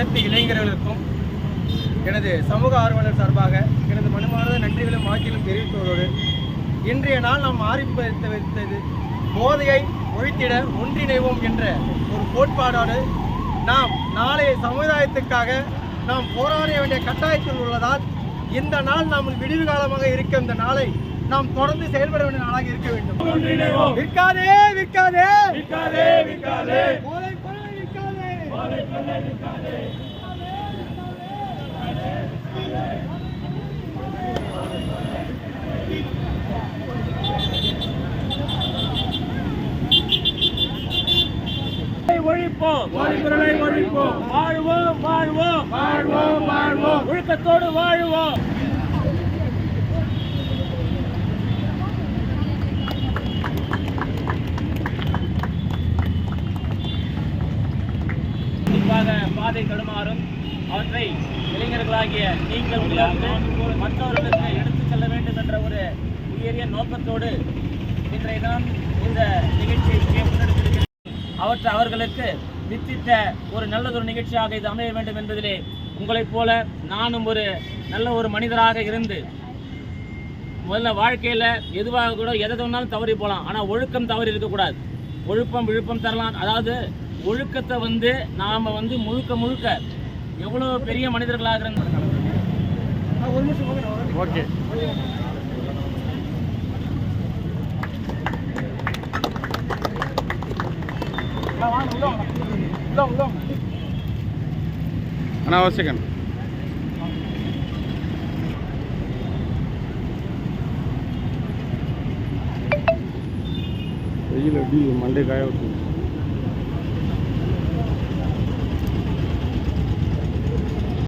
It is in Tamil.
அனைத்து இளைஞர்களுக்கும் எனது சமூக ஆர்வலர் சார்பாக எனது மனமார்ந்த நன்றிகளும் வாக்கிலும் தெரிவிப்பதோடு இன்றைய நாள் நாம் ஆரம்பித்து வைத்தது போதையை ஒழித்திட ஒன்றிணைவோம் என்ற ஒரு கோட்பாடோடு நாம் நாளைய சமுதாயத்துக்காக நாம் போராட வேண்டிய கட்டாயத்தில் உள்ளதால் இந்த நாள் நாம் விடிவு காலமாக இருக்க இந்த நாளை நாம் தொடர்ந்து செயல்பட வேண்டிய நாளாக இருக்க வேண்டும். விற்காதே. விற்காதே விற்காதே விற்காதே போதை பொருளை விற்காதே ஒழிப்போம். போதைப்பொருளை ஒழிப்போம். வாழ்வோம் வாழ்வோம். வாழ்வோம் வாழ்வோம். ஒழுக்கத்தோடு வாழுவோம். குறிப்பாக பாதை தடுமாறும் அவற்றை இளைஞர்களாகிய நீங்கள் உணர்ந்து மற்றவர்களுக்கு எடுத்துச் செல்ல வேண்டும் என்ற ஒரு உயரிய நோக்கத்தோடு இன்றைய தினம் இந்த நிகழ்ச்சியை முன்னெடுத்திருக்கிறேன் அவற்றை அவர்களுக்கு வித்திட்ட ஒரு நல்லதொரு நிகழ்ச்சியாக இது அமைய வேண்டும் என்பதிலே உங்களைப் போல நானும் ஒரு நல்ல ஒரு மனிதராக இருந்து முதல்ல வாழ்க்கையில் எதுவாக கூட எதை சொன்னாலும் தவறி போகலாம். ஆனால் ஒழுக்கம் தவறி இருக்கக்கூடாது. ஒழுக்கம் விழுப்பம் தரலாம். அதாவது ஒழுக்கத்தை வந்து நாம் வந்து முழுக்க முழுக்க எவ்வளோ பெரிய மனிதர்களாக இருந்து. ஓகே. அண்ணா ஒரு செகண்ட் வெயில் எப்படி மண்டே காய விட்டு